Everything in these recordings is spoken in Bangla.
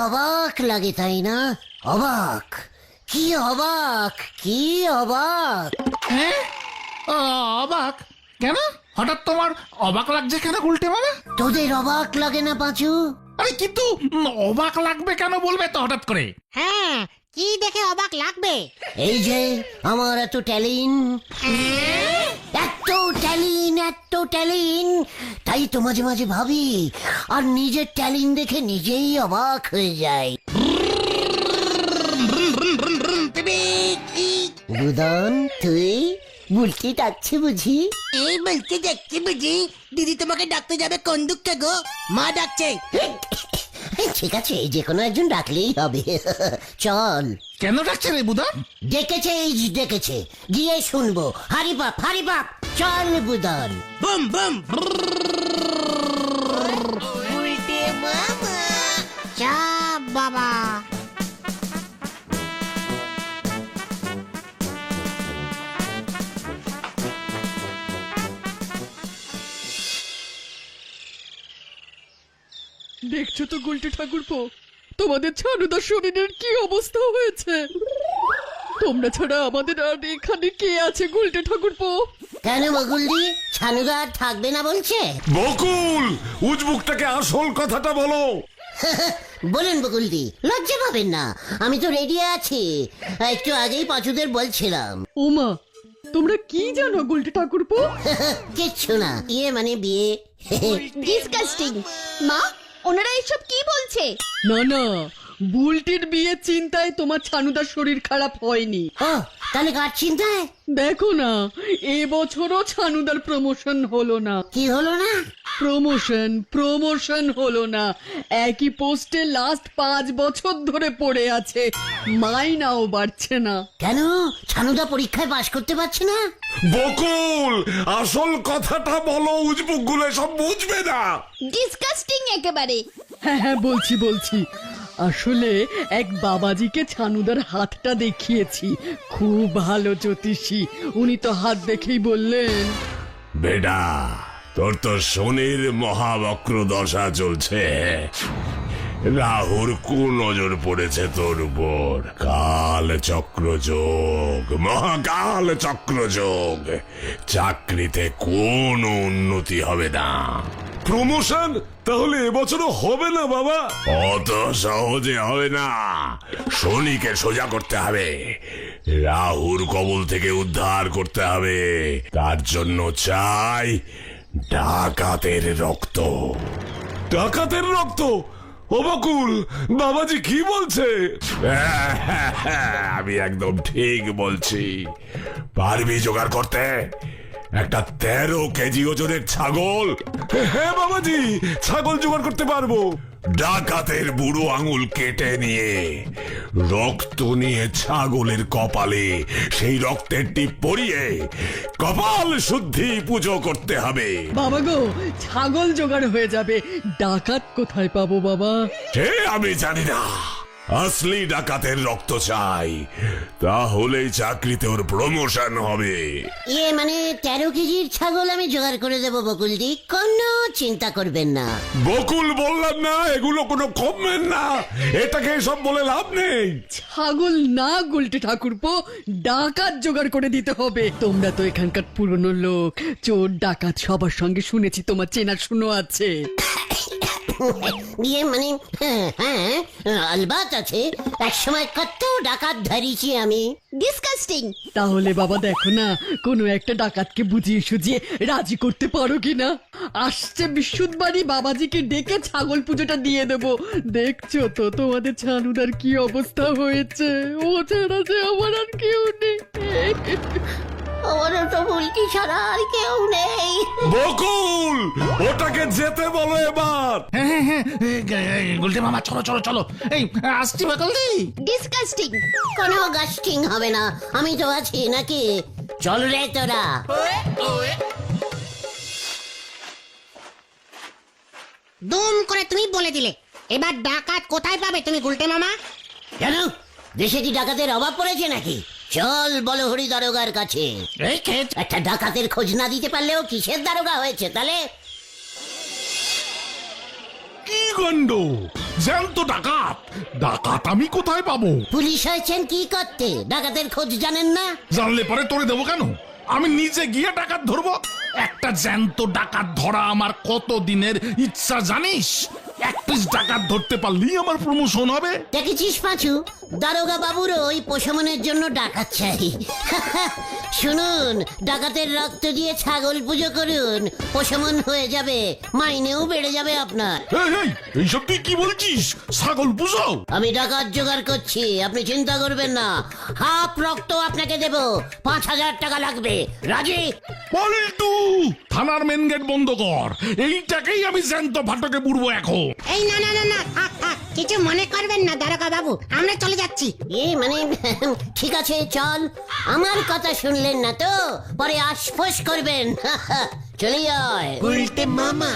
অবাক লাগে তাই না? অবাক। কি অবাক? কি অবাক? হ্যাঁ ও, অবাক। কেন? হঠাৎ তোমার অবাক লাগছে কেন উল্টে মামা? তোদের অবাক লাগে না পাঁচু? আরে কিন্তু অবাক লাগবে কেন বলবে তো হঠাৎ করে? হ্যাঁ কি দেখে অবাক লাগবে? এই যে আমার এত ট্যালিন। এত ট্যালিন এত ট্যালিন। তাই তো মাঝে মাঝে ভাবি আর নিজের ট্যালিন দেখে নিজেই অবাক হয়ে যায় বুদন তুই বুলটি ডাকছে বুঝি? এই বলতে যাচ্ছি বুঝি। দিদি তোমাকে ডাকতে যাবে কোন দুঃখে গো? মা ডাকছে। ঠিক আছে যে কোনো একজন ডাকলেই হবে। চল। কেন ডাকছে রে বুদা ডেকেছে ডেকেছে। গিয়ে শুনব। হারি বাপ হারি বাপ! চল বুদন বুম বুম। চা বাবা। দেখছ তো গুলটি ঠাকুরপো? তোমাদের ছানুদার শরীরের কি অবস্থা হয়েছে? তোমরা ছাড়া আমাদের আর এখানে কে আছে গুলটে ঠাকুরপো? কেন বকুলদি? ছানুদা আর থাকবে না বলছে? বকুল উজবুকটাকে আসল কথাটা বলো। বলেন বকুলদি লজ্জা পাবেন না আমি তো রেডি আছি। একটু আগেই পাঁচুদের বলছিলাম। ওমা তোমরা কি জানো গুলটে ঠাকুরপো? কিচ্ছু না। ইয়ে মানে বিয়ে। ডিসকাস্টিং মা ওনারা এইসব কি বলছে? না না বুলটির বিয়ে চিন্তায় তোমার ছানুদার শরীর খারাপ হয়নি। ও তাহলে কার চিন্তায়? দেখো না এবছরও ছানুদার প্রমোশন হলো না। কি হলো না? প্রমোশন প্রমোশন হলো না। একই পোস্টে লাস্ট পাঁচ বছর ধরে পড়ে আছে। মাইনাও বাড়ছে না। কেন? ছানুদা পরীক্ষায় পাশ করতে পারছে না? বকুল আসল কথাটা বলো উজবুকগুলো সব বুঝবে না। ডিসকাস্টিং একেবারে। হ্যাঁ হ্যাঁ বলছি বলছি। আসলে এক বাবাজিকে ছানুদার হাতটা দেখিয়েছি। খুব ভালো জ্যোতিষী। উনি তো হাত দেখেই বললেন। বেডা তোর তো শনির মহাবক্র দশা চলছে। রাহুর নজর পড়েছে তোর উপর। কাল চক্র যোগ মহাকাল চক্র যোগ চাকরিতে কোনো উন্নতি হবে না। প্রমোশন তাহলে এবছরও হবে না বাবা। অত সহজে হবে না। শনিকে সোজা করতে হবে। রাহুর কবল থেকে উদ্ধার করতে হবে। তার জন্য চাই ডাকাতের রক্ত। ডাকাতের রক্ত? অবকুল বাবাজি কি বলছে? আমি একদম ঠিক বলছি। পারবি জোগাড় করতে? একটা তেরো কেজি ওজনের ছাগল। হ্যাঁ বাবাজি ছাগল জোগাড় করতে পারব। ডাকাতের বুড়ো আঙুল কেটে নিয়ে রক্ত নিয়ে ছাগলের কপালে সেই রক্তের টিপ পরিয়ে কপাল শুদ্ধি পুজো করতে হবে। বাবা গো ছাগল জোগাড় হয়ে যাবে। ডাকাত কোথায় পাবো বাবা? সে আমি জানি না। আসলি ডাকাতের রক্ত চাই। তাহলেই চাকরিতে ওর প্রমোশন হবে। ইয়ে মানে তেরো কেজির ছাগল আমি জোগাড় করে দেবো বকুলদি। কোনো চিন্তা করবেন না। বকুল বললাম না এগুলো কোনো কমবেন না। এটাকে সব বলে লাভ নেই। ছাগল না গুলটে ঠাকুরপো ডাকাত জোগাড় করে দিতে হবে। তোমরা তো এখানকার পুরনো লোক চোর ডাকাত সবার সঙ্গে শুনেছি তোমার চেনা শুনো আছে। ইয়ে মানে হ্যাঁ হ্যাঁ আলবাত আছে। এক সময় কত ডাকাত ধরিছি আমি। ডিসকাস্টিং তাহলে বাবা দেখো না কোনো একটা ডাকাতকে বুঝিয়ে সুঝিয়ে রাজি করতে পারো কিনা? আসছে বিশুদ্ধবাড়ি বাবাজিকে ডেকে ছাগল পুজোটা দিয়ে দেব। দেখছ তো তোমাদের ছানুদার কি অবস্থা হয়েছে? ও ছাড়া যে আমার আর কেউ নেই। আমার তো ছাড়া আর কেউ নেই। বকুল ওটাকে যেতে বলো এবার। হ্যাঁ হ্যাঁ হ্যাঁ গুলটে মামা চলো চলো চলো। এই আসছি বকলদি ডিসকাস্টিং কোনো গাস্টিং হবে না। আমি তো আছি নাকি? চল রে তোরা। দুম করে তুমি বলে দিলে। এবার ডাকাত কোথায় পাবে তুমি গুলটে মামা? কেন? দেশে কি ডাকাতের অভাব পড়েছে নাকি? চল বলহরি দারোগার কাছে। একটা ডাকাতের খোঁজ না দিতে পারলেও কিসের দারোগা হয়েছে তাহলে কি কাণ্ড জ্যান্ত ডাকাত। ডাকাত আমি কোথায় পাবো? পুলিশ হয়েছেন কি করতে? ডাকাতের খোঁজ জানেন না? জানলে পরে তোরে দেবো কেন? আমি নিজে গিয়ে ডাকাত ধরবো। একটা জ্যান্ত ডাকাত ধরা আমার কত দিনের ইচ্ছা জানিস? এক পিস ডাকাত ধরতে পারলেই আমার প্রমোশন হবে। দেখেছিস পাঁচু? দারোগা বাবুর ওই পোষমনের জন্য ডাকাত চাই শুনুন ডাকাতের রক্ত দিয়ে ছাগল পুজো করুন পোষমন হয়ে যাবে মাইনেও বেড়ে যাবে আপনার। এই এই এইসব তুই কি বলছিস? ছাগল পুজো? আমি ডাকাত জোগাড় করছি আপনি চিন্তা করবেন না। হাফ রক্ত আপনাকে দেব পাঁচ হাজার টাকা লাগবে। রাজি? পল্টু থানার মেন গেট বন্ধ কর। এইটাকেই আমি জ্যান্ত ফাটকে পুরবো এখন। এই না না না না থাক থাক কিছু মনে করবেন না দারোগা বাবু। আমরা চলে যাচ্ছি। এ মানে ঠিক আছে চল। আমার কথা শুনলেন না তো? পরে আশফোস করবেন। চলে যায়। উল্টে মামা।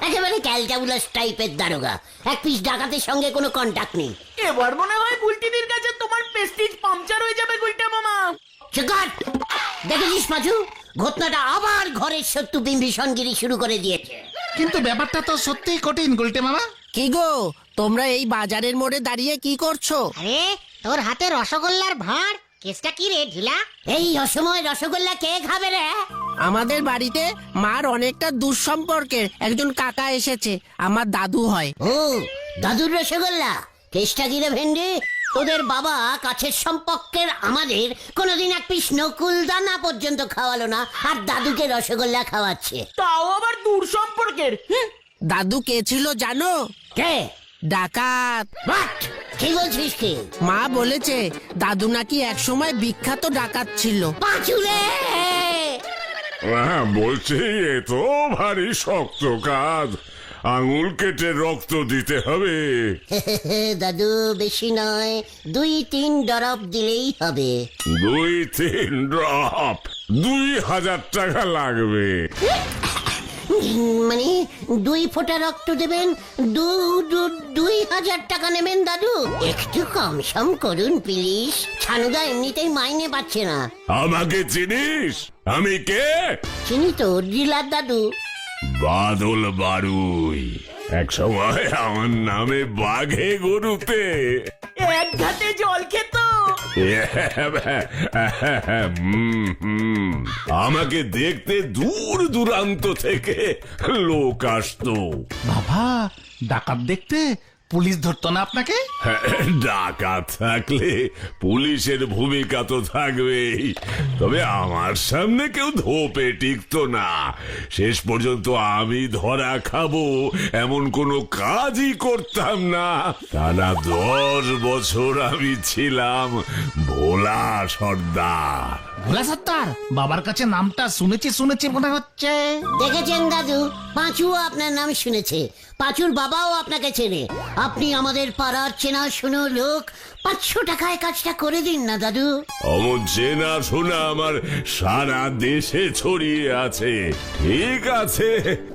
একেবারে ক্যালটাবুলাস টাইপের দারোগা। এক পিস ডাকাতের সঙ্গে কোনো কন্টাক্ট নেই। এবার মনে হয় বুলটিদির কাছে তোমার প্রেস্টিজ পাংচার হয়ে যাবে গুলটা মামা। চিকাট দেখেছিস পাচু? ঘটনাটা আবার ঘরের শত্রু বিম্বিষণগিরি শুরু করে দিয়েছে। কিন্তু ব্যাপারটা তো সত্যিই কঠিন গুলটে মামা। কি গো তোমরা এই বাজারের মোড়ে দাঁড়িয়ে কি করছ? আরে তোর হাতে রসগোল্লার ভাঁড়? কেসটা কি রে ঢিলা? এই অসময় রসগোল্লা কে খাবে রে? আমাদের বাড়িতে মার অনেকটা দুঃসম্পর্কের। একজন কাকা এসেছে আমার দাদু হয়। ও দাদুর রসগোল্লা। কেষ্টা রে ভেন্ডি? তোদের বাবা কাছের সম্পর্কের আমাদের কোনোদিন এক পিস নকুল দানা পর্যন্ত খাওয়ালো না আর দাদুকে রসগোল্লা খাওয়াচ্ছে। তাও আবার দূর সম্পর্কের? দাদু কে ছিল জানো? কে? ডাকাত। বাট কি বলছিস কি? মা বলেছে দাদু নাকি একসময় বিখ্যাত ডাকাত ছিল। পাঁচুরে! হ্যাঁ বলছি এ তো ভারী শক্ত কাজ। আঙুল কেটে রক্ত দিতে হবে। দাদু বেশি নয়। দুই তিন ডরব দিলেই হবে। দুই তিন ড্রপ। দুই হাজার টাকা লাগবে। মানে দুই ফোঁটা রক্ত দেবেন দু দু- দুই হাজার টাকা নেবেন দাদু। একটু কম সম করুন প্লিজ। ছানুদা এমনিতেই মাইনে পাচ্ছে না। আমাকে চিনিস? আমি কে? চিনি তো ডিলার দাদু। বাদল বারুই। এক সময় আমার নামে বাঘে গরুতে। এক ঘাটে জল খেত। হুম, হুম। আমাকে দেখতে দূর দূরান্ত থেকে লোক আসতো। বাবা ডাকাত দেখতে পুলিশ ধরতো না আপনাকে? ডাকাত থাকলে পুলিশের ভূমিকা তো থাকবেই। তবে আমার সামনে কেউ ধোপে টিকতো না। শেষ পর্যন্ত আমি ধরা খাব এমন কোনো কাজই করতাম না। টানা দশ বছর আমি ছিলাম ভোলা সর্দার। ভোলা সত্তার বাবার কাছে নামটা শুনেছি শুনেছি মনে হচ্ছে। দেখেছেন দাদু? পাঁচু আপনার নাম শুনেছে। পাঁচুর বাবাও আপনাকে চেনে। আপনি আমাদের পাড়ার চেনা শুনো লোক পাঁচশো টাকায় কাজটা করে দিন না দাদু। অমন চেনা শোনা আমার সারা দেশে ছড়িয়ে আছে। ঠিক আছে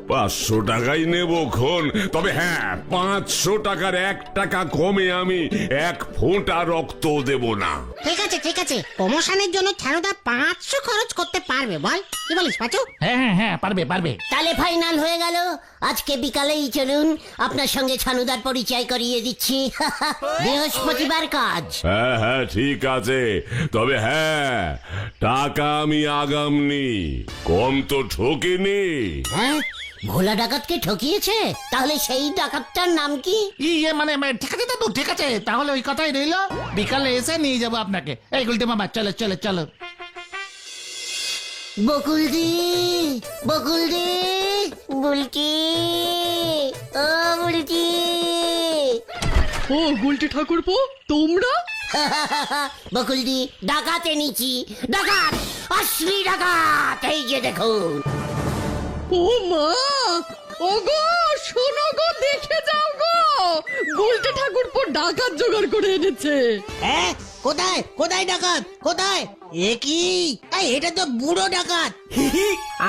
পাঁচশো টাকাই নেব খন তবে হ্যাঁ পাঁচশো টাকার এক টাকা কমে আমি এক ফোঁটা রক্ত দেব না। ঠিক আছে ঠিক আছে। প্রমোশনের জন্য ছাড়োদা পাঁচশো খরচ করতে পারবে বল। কি বলিস পাচু? হ্যাঁ হ্যাঁ হ্যাঁ পারবে পারবে। তাহলে ফাইনাল হয়ে গেল। আজকে বিকালেই চলুন। আপনার সঙ্গে ছানুদার পরিচয় করিয়ে দিচ্ছি। বৃহস্পতিবার কাজ। হ্যাঁ হ্যাঁ ঠিক আছে। তবে হ্যাঁ টাকা আমি আগামনি কম তো ঠকিনি। হ্যাঁ ভোলা ডাকাতকে ঠকিয়েছে? তাহলে সেই ডাকাতটার নাম কি? ইয়ে মানে মানে, ঠিক আছে দাদু ঠিক আছে। তাহলে ওই কথাই রইল। বিকালে এসে নিয়ে যাব আপনাকে। এই গুলটে মামা চলো চলো চলো। বকুলদি ও বুলকি। ও গুলটি ঠাকুরপো তোমরা? বকুলদি ডাকাত এনেছি। ডাকাত আসলি ডাকাত। এই যে দেখুন ও মা ও গো শোনো গো দেখে যাও গো। গুলটি ঠাকুরপো ডাকাত জোগাড় করে এনেছে। হ্যাঁ? কোথায়? কোথায় ডাকাত? কোথায়? এ কি? এটা তো বুড়ো ডাকাত।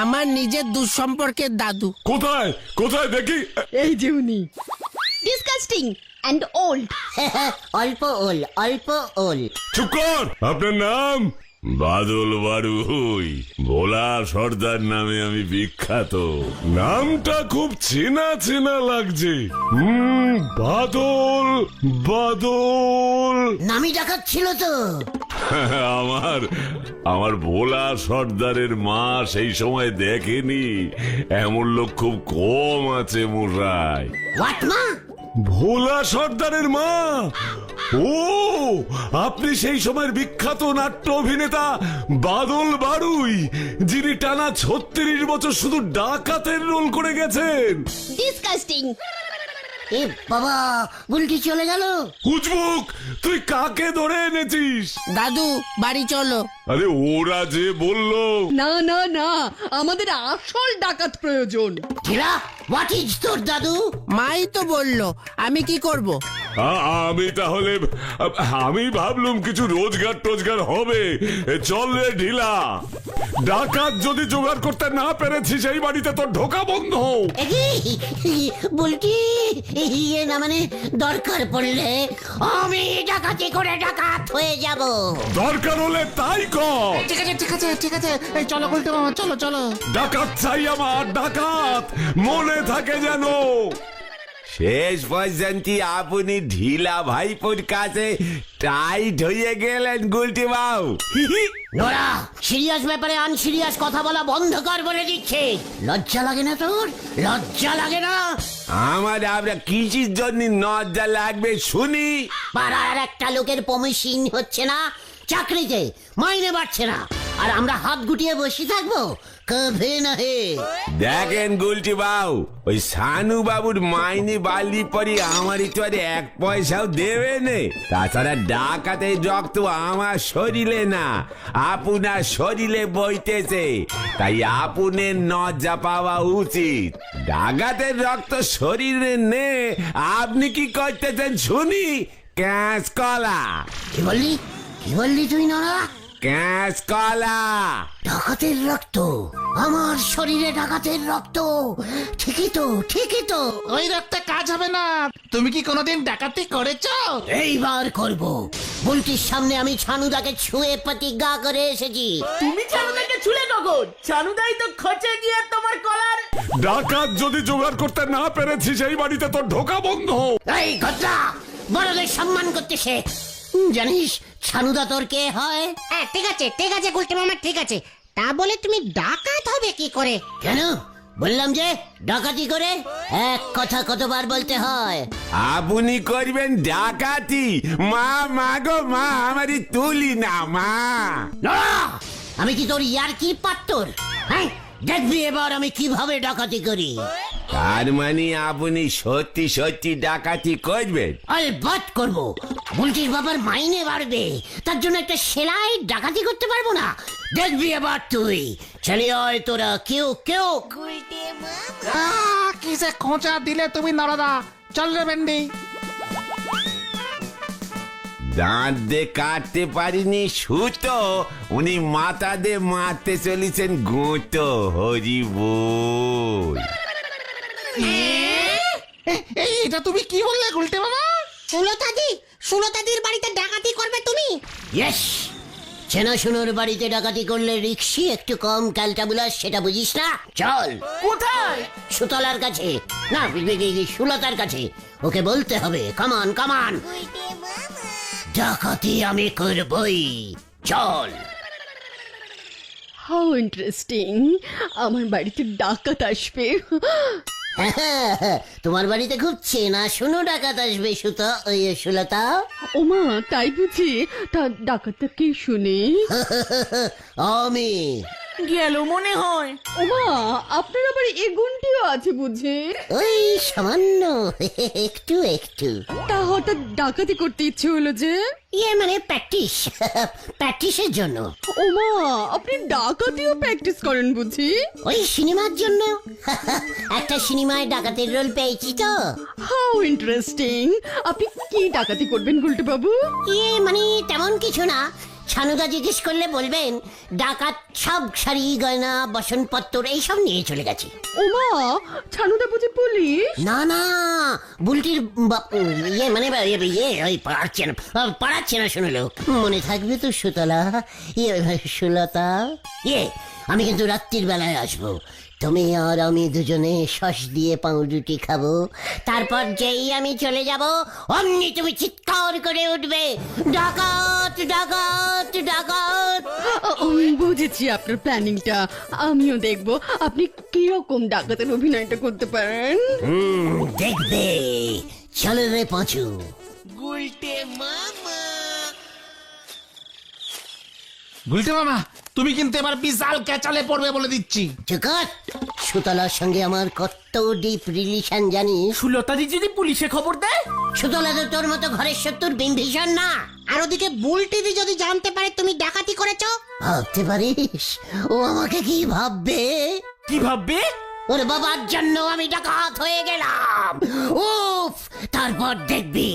আমার নিজের দুঃসম্পর্কের দাদু। কোথায়? কোথায় দেখি? এই যে উনি। ডিসকাস্টিং অ্যান্ড ওল্ড অল্প ওল অল্প ওল। চুপ কর! আপনার নাম? বাদল বাড়ুই ভোলা সর্দার নামে আমি বিখ্যাত। নামটা খুব চেনা চেনা লাগছে। হুম বাদল বাদল। নামি ছিল তো। আমার আমার ভোলা সর্দারের মা সেই সময় দেখেনি। এমন লোক খুব কম আছে মশাই। হোয়াট মা? ভোলা সর্দারের মা! ও আপনি সেই সময়ের বিখ্যাত নাট্য অভিনেতা বাদল বাড়ুই যিনি টানা ছত্রিশ বছর শুধু ডাকাতের রোল করে গেছেন। ডিসকাস্টিং এ বাবা বুলটি চলে গেল? হুজবুক তুই কাকে ধরে এনেছিস? দাদু বাড়ি চলো। আরে ওরা যে বলল। না না না আমাদের আসল ডাকাত প্রয়োজন। ঢিলা হোয়াট ইজ তোর দাদু? মাই তো বলল আমি কি করব? আ- আমি তাহলে আমি ভাবলুম কিছু রোজগার টোজগার হবে। এ চল রে ঢিলা। ডাকাত যদি জোগাড় করতে না পেরেছি সেই বাড়িতে তোর ঢোকা বন্ধ। বুলটি ইয়ে না মানে দরকার পড়লে আমি ডাকাতি করে ডাকাত হয়ে যাব। দরকার হলে তাই কর ঠিক আছে ঠিক আছে ঠিক আছে। এই চলো গুলটে মামা চলো চলো। ডাকাত চাই আমার ডাকাত। মনে থাকে যেন। শেষ পর্যন্ত আপনি ঢিলা ভাইপোর কাছে টাইট হয়ে গেলেন গুলটি বাবু। নোরা সিরিয়াস ব্যাপারে আনসিরিয়াস কথা বলা বন্ধ কর বলে দিচ্ছে। লজ্জা লাগে না তোর? লজ্জা লাগে না? আমার আমরা কিসির জন্য নজ্জা লাগবে শুনি। পাড়ার একটা লোকের প্রমোশন হচ্ছে না চাকরিতে মাইনে বাড়ছে না। আর আমরা হাত গুটিয়ে বসে থাকব কভে না হে দেখেন গুলটি বাবু ওই সানু বাবুর মাইনে পরে আমারই তো আর এক পয়সাও দেবে নে। তাছাড়া রক্ত আমার শরীরে না আপনার শরীরে বইতেছে। তাই আপনার নজ্জা পাওয়া উচিত। ডাকাতের রক্ত শরীরে নে আপনি কি করতেছেন শুনি ক্যাশ কলা কি বললি? কি বললি তুই নরা ক্যাশ কলা। ডাকাতের রক্ত। আমার শরীরে ডাকাতের রক্ত। ঠিকই তো ঠিকই তো। ওই রাতটা কাজ হবে না। তুমি কি কোনোদিন ডাকাতি করেছ? এইবার করব। বুলটির সামনে আমি ছানুদাকে ছুঁয়ে প্রতিজ্ঞা করে এসেছি। তুমি চানুদাকে ছুলে কখন? চানুদাই তো খচে গিয়ে তোমার কলার ডাকাত যদি জোগাড় করতে না পেরেছি সেই বাড়িতে তোর ঢোকা বন্ধ। এই ঘটনা বড়দের সম্মান করতে শেখ। জানিস ছানুদা তোর কে হয়? হ্যাঁ ঠিক আছে ঠিক আছে গুলটি মামা ঠিক আছে। তা বলে তুমি ডাকাত হবে কি করে? কেন? বললাম যে ডাকাতি করে এক কথা কতবার বলতে হয়। আপনি করবেন ডাকাতি। মা মা গো মা আমারই তুলি না মা। নড়া! আমি কি তোর ইয়ার কি পাত্তর? হ্যাঁ দেখবি এবার আমি কীভাবে ডাকাতি করি। তার মানে আপনি সত্যি সত্যি ডাকাতি করবেন? আলবাত করব। বুলটির বাবার মাইনে বাড়বে তার জন্য একটা সেলাই ডাকাতি করতে পারব না। দেখবি এবার তুই। চলে আয় তোরা কেউ কেউ। কি যে খোঁচা দিলে তুমি নরদা? চল রে ভেন্ডি। দাঁত দিয়ে কাটতে পারিনি সুতো। উনি মাথা দিয়ে মারতে চলেছেন গোঁতো হরি বল। এটা তুমি কি বললে গুলটে মামা? সুলতাদি সুলতাদির বাড়িতে ডাকাতি করবে তুমি? ইয়েস! চেনাশুনোর বাড়িতে ডাকাতি করলে রিক্সি একটু কম ক্যালটাবুলাস সেটা বুঝিস না? চল। কোথায়? সুতলার কাছে। না সুলতার কাছে। ওকে বলতে হবে। কামান কামান ডাকাতি আমি করবই। চল। হাউ ইন্টারেস্টিং আমার বাড়িতে ডাকাত আসবে। তোমার বাড়িতে খুব চেনা শুনো ডাকাত আসবে সুতা ওই সুলতা। ওমা তাই বুঝি। তা ডাকাতটা কি শুনে? আমি। গেল মনে হয়। ওমা আপনার আবার এ গুণটিও আছে বুঝি? ওই সামান্য একটু একটু। তা হঠাৎ ডাকাতি করতে ইচ্ছে হলো যে? ইয়ে মানে প্র্যাকটিস প্র্যাকটিসের জন্য। ওমা আপনি ডাকাতিও প্র্যাকটিস করেন বুঝি? ওই সিনেমার জন্য। একটা সিনেমায় ডাকাতের রোল পেয়েছি তো। How interesting. আপনি কি ডাকাতি করবেন গুলটে বাবু? ইয়ে মানে তেমন কিছু না। ছানুদা জিজ্ঞেস করলে বলবেন ডাকাত সব শাড়ি গয়না বসনপত্র এইসব নিয়ে চলে গেছে। ওমা ছানুদা বুঝি পুলিশ? না না বুলটির বাপ- ইয়ে মানে বা- ইয়ে ইয়ে, ওই পাড়াচ্ছে না পাড়াচ্ছে না শুনলো মনে থাকবে তো সুতলা ইয়ে সুলতা। ইয়ে আমি কিন্তু রাত্রির বেলায় আসব। তুমি আর আমি দুজনে শস দিয়ে পাউরুটি খাব। তারপর যেই আমি চলে যাব অমনি তুমি চিৎকার করে উঠবে। ডাকাত ডাকাত ডাকাত। বুঝেছি আপনার প্ল্যানিংটা। আমিও দেখব আপনি কীরকম ডাকাতের অভিনয়টা করতে পারেন। দেখবে। চলে রে পাঁচু। গুলটে মামা তুমি কিন্তু এবার বিশাল ক্যাচালে পড়বে বলে দিচ্ছি। সুতলার সঙ্গে আমার কত ডিপ রিলেশন জানিস? সুলতাদি যদি পুলিশে খবর দেয়? সুতলা তো তোর মতো ঘরের শত্রুর বিম্ভীষণ না। আর ওদিকে বুলটিদি যদি জানতে পারে তুমি ডাকাতি করেছ? ভাবতে পারিস? ও আমাকে কি ভাববে? কি ভাববে? ওর বাবার জন্য আমি ডাকাত হয়ে গেলাম। উফ তারপর দেখবি।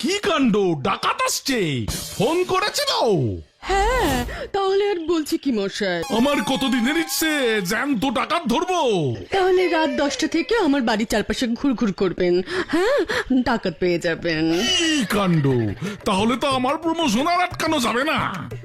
কি কাণ্ড? ডাকাত আসছে। ফোন করেছিল হ্যাঁ তাহলে আর বলছি কি মশাই? আমার কতদিনের ইচ্ছে জ্যান্ত ডাকাত ধরবো? তাহলে রাত দশটা থেকে আমার বাড়ির চারপাশে ঘুরঘুর করবেন। হ্যাঁ ডাকাত পেয়ে যাবেন। কি কাণ্ড? তাহলে তো আমার প্রমোশন আর আটকানো যাবে না।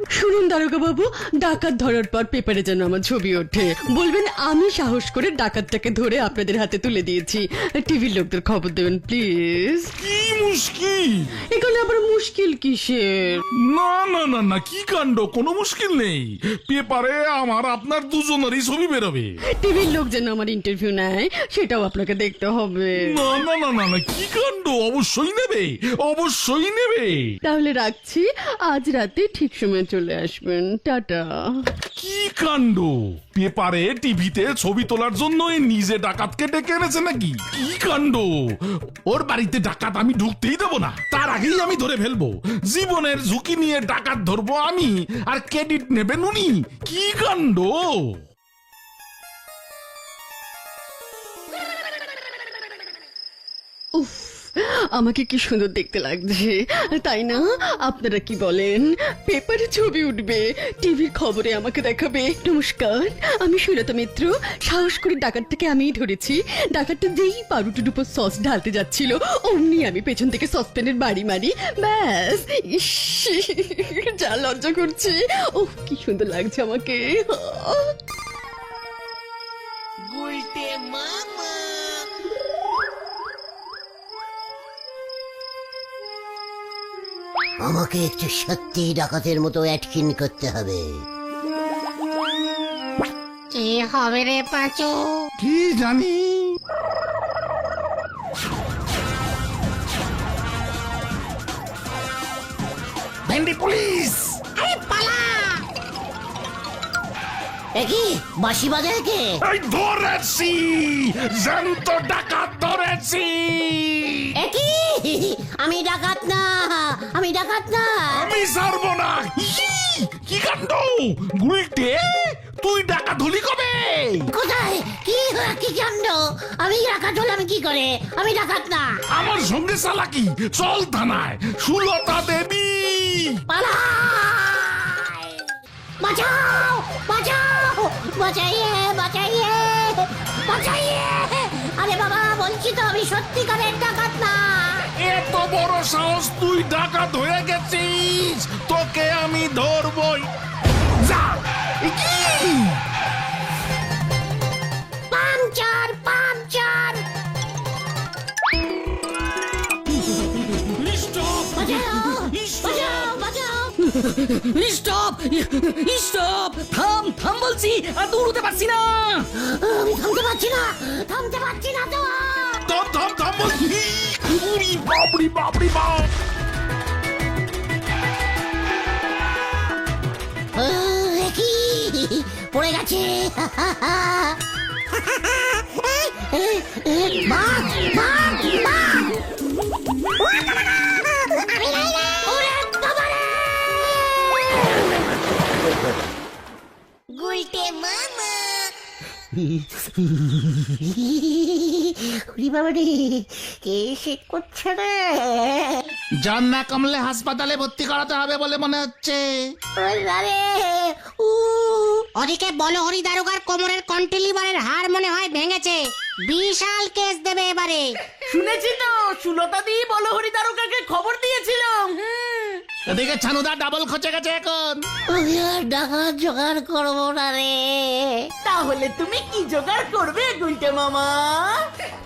শুনুন দারোগা বাবু ডাকাত ধরার পর পেপারে যেন আমার ছবি ওঠে। বলবেন আমি সাহস করে ডাকাতটাকে ধরে আপনাদের হাতে তুলে দিয়েছি। টিভির লোকদের খবর দেবেন প্লিজ। কি মুশকিল? এখানে আবার মুশকিল কিসের? না না না না কি কাণ্ড কোনো মুশকিল নেই। পেপারে আমার আপনার দুজনেরই ছবি বেরোবে। টিভির লোক যেন আমার ইন্টারভিউ নেয় সেটাও আপনাকে দেখতে হবে। না না না না না কি কাণ্ড? অবশ্যই নেবে অবশ্যই নেবে। তাহলে রাখছি আজ রাতে ঠিক সময় চলে আসবেন। টাটা। কি কাণ্ড? পেপারে টিভিতে ছবি তোলার জন্য এই নিজে ডাকাতকে ডেকে এনেছে নাকি? কি কাণ্ড? ওর বাড়িতে ডাকাত আমি ঢুকতেই দেবো না। তার আগেই আমি ধরে ফেলব। জীবনের ঝুঁকি নিয়ে ডাকাত ধরবো আমি। আর ক্রেডিট নেবেন উনি কি কাণ্ড? আমাকে কি সুন্দর দেখতে লাগছে। তাই না? আপনারা কি বলেন? পেপারে ছবি উঠবে। টিভির খবরে আমাকে দেখাবে। নমস্কার, আমি সুলতা মিত্র। সাহস করে ডাকাতটাকে আমিই ধরেছি। ডাকাতটা যেই পাউরুটির উপর সস ঢালতে যাচ্ছিল, অমনি আমি পেছন থেকে সসপ্যানের বাড়ি মারি। ব্যাস, ইস, যা লজ্জা করছে। ও কি সুন্দর লাগছে আমাকে। আমাকে একটু সত্যি ডাকাতের মতো অ্যাটকিন করতে হবে। কি হবে রে পাঁচু? কি জানি? ভেন্ডি পুলিশ! আরে পালা! একই বাসি বাজে কে? এই ধরেছি জ্যান্ত ডাকাত। ধরেছি একই আমি ডাকাত না আমি ডাকাত না। আমি ছাড়বো না। কি কাণ্ড? গুলটে তুই ডাকাত হলি কবে? কোথায়? কি কি কাণ্ড? আমি ডাকাত হলাম কি করে? আমি ডাকাত না। আমার সঙ্গে চালাকি চল থানায়। সুলতা দেবী। পালাই। বাঁচাও বাঁচাও। বাঁচাইয়ে বাঁচাইয়ে বাঁচাইয়ে। বলছি তো আমি সত্যিকারের ডাকাত না। এত বড় সাহস তুই ডাকাত হয়ে গেছিস, তোকে আমি ধরবই। যা! স্টপ স্টপ থাম থাম বলছি আর দৌড়তে পারছি না। আমি থামতে পারছি না থামতে পারছি না তো। থাম থাম থাম বলছি। উরি বাবরি বাবরি বাপ কি পড়ে গেছে। বাঘ বাঘ বাঘ ওরে বাবারে কে সে করছে রে? জ্বর না কমলে হাসপাতালে ভর্তি করাতে হবে বলে মনে হচ্ছে। উ। ওদিকে বলো হরি দারোগার কোমরের কন্টিলিভারের হাড় মনে হয় ভেঙেছে। বিশাল কেস দেবে এবারে। শুনেছি তো সুলতা দি বলো হরি দারোগাকে খবর দিয়েছিলাম হুম। এদিকে ছানুদা ডাবল খচে গেছে এখন। আমি আর ডাকাত জোগাড় করব না রে। তাহলে তুমি কি জোগাড় করবে গুলটে মামা?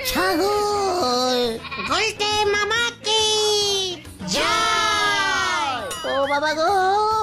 ছাগল। গুলটে মামা কি? জয়। ও বাবা গো।